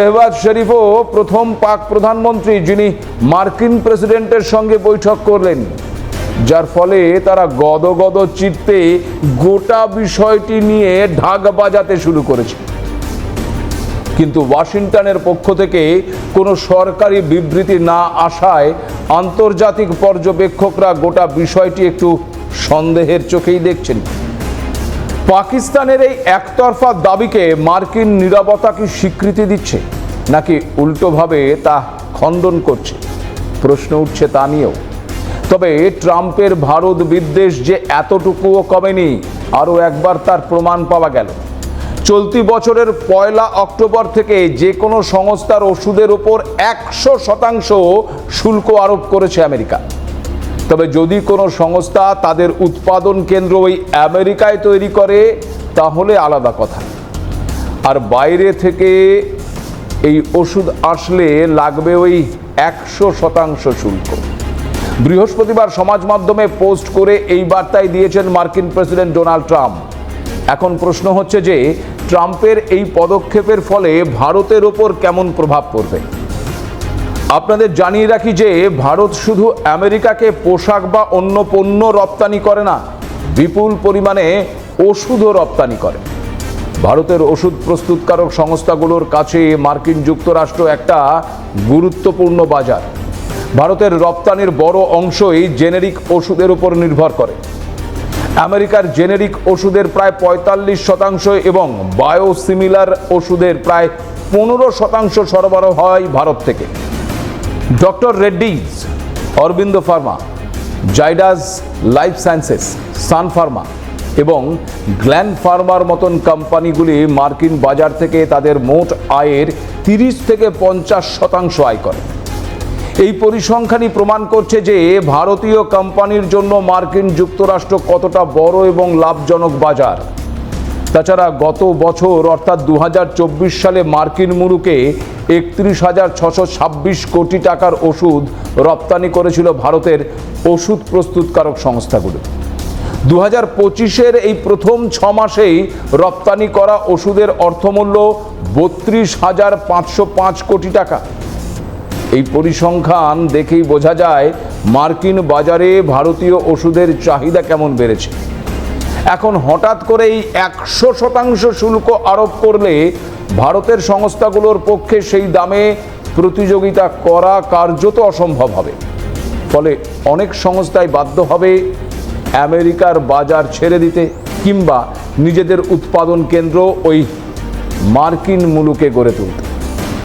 শেহবাজ শরীফও প্রথম পাক প্রধানমন্ত্রী যিনি মার্কিন প্রেসিডেন্টের সঙ্গে বৈঠক করলেন, যার ফলে তারা গদগদ চিত্তে গোটা বিষয়টি নিয়ে ঢাক বাজাতে শুরু করেছে। কিন্তু ওয়াশিংটনের পক্ষ থেকে কোনো সরকারি বিবৃতি না আসায় আন্তর্জাতিক পর্যবেক্ষকরা গোটা বিষয়টি একটু সন্দেহের চোখেই দেখছেন। পাকিস্তানের এই একতরফা দাবিকে মার্কিন নিরাপত্তা কি স্বীকৃতি দিচ্ছে, নাকি উল্টোভাবে তা খণ্ডন করছে? প্রশ্ন উঠছে তা নিয়েও। তবে ট্রাম্পের ভারত বিদ্বেষ যে এতটুকুও কমেনি, আরও একবার তার প্রমাণ পাওয়া গেল। চলতি বছরের পয়লা অক্টোবর থেকে যে কোনো সংস্থার ওষুধের ওপর একশো শতাংশ শুল্ক আরোপ করেছে আমেরিকা। তবে যদি কোনো সংস্থা তাদের উৎপাদন কেন্দ্র ওই আমেরিকায় তৈরি করে, তাহলে আলাদা কথা। আর বাইরে থেকে এই ওষুধ আসলে লাগবে ওই একশো শতাংশ শুল্ক। বৃহস্পতিবার সমাজ মাধ্যমে পোস্ট করে এই বার্তাই দিয়েছেন মার্কিন প্রেসিডেন্ট ডোনাল্ড ট্রাম্প। এখন প্রশ্ন হচ্ছে যে, ট্রাম্পের এই পদক্ষেপের ফলে ভারতের ওপর কেমন প্রভাব পড়বে? আপনাদের জানিয়ে রাখি যে ভারত শুধু আমেরিকাকে পোশাক বা অন্য পণ্য রপ্তানি করে না, বিপুল পরিমাণে ওষুধও রপ্তানি করে। ভারতের ওষুধ প্রস্তুতকারক সংস্থাগুলোর কাছে মার্কিন যুক্তরাষ্ট্র একটা গুরুত্বপূর্ণ বাজার। ভারতের রপ্তানির বড় অংশই জেনেরিক ওষুধের উপর নির্ভর করে। আমেরিকার জেনেরিক ওষুধের প্রায় পঁয়তাল্লিশ শতাংশ এবং বায়োসিমিলার ওষুধের প্রায় পনেরো শতাংশ সরবরাহ হয় ভারত থেকে। Doctor Reddy's Aurobindo pharma Zydus life sciences Sun pharma এবং গ্ল্যান ফার্মার মতন কোম্পানিগুলি মার্কিন বাজার থেকে তাদের মোট আয়ের তিরিশ থেকে পঞ্চাশ শতাংশ আয় করে। এই পরিসংখ্যানই প্রমাণ করছে যে ভারতীয় কোম্পানির জন্য মার্কিন যুক্তরাষ্ট্র কতটা বড় এবং লাভজনক বাজার। তাছাড়া গত বছর, অর্থাৎ দু হাজার চব্বিশ সালে মার্কিন মুলুকে একত্রিশ হাজার ছশো ছাব্বিশ কোটি টাকার ওষুধ রপ্তানি করেছিল ভারতের ওষুধ প্রস্তুতকারক সংস্থাগুলো। দু হাজার পঁচিশের এই প্রথম ছ মাসেই রপ্তানি করা ওষুধের অর্থমূল্য বত্রিশ হাজার পাঁচশো পাঁচ কোটি টাকা। এই পরিসংখ্যান দেখেই বোঝা যায় মার্কিন বাজারে ভারতীয় ওষুধের চাহিদা কেমন বেড়েছে। এখন হঠাৎ করে এই একশো শতাংশ শুল্ক আরোপ করলে ভারতের সংস্থাগুলোর পক্ষে সেই দামে প্রতিযোগিতা করা কার্যত অসম্ভব হবে। ফলে অনেক সংস্থাই বাধ্য হবে আমেরিকার বাজার ছেড়ে দিতে কিংবা নিজেদের উৎপাদন কেন্দ্র ওই মার্কিন মুলুকে গড়ে তুলতে।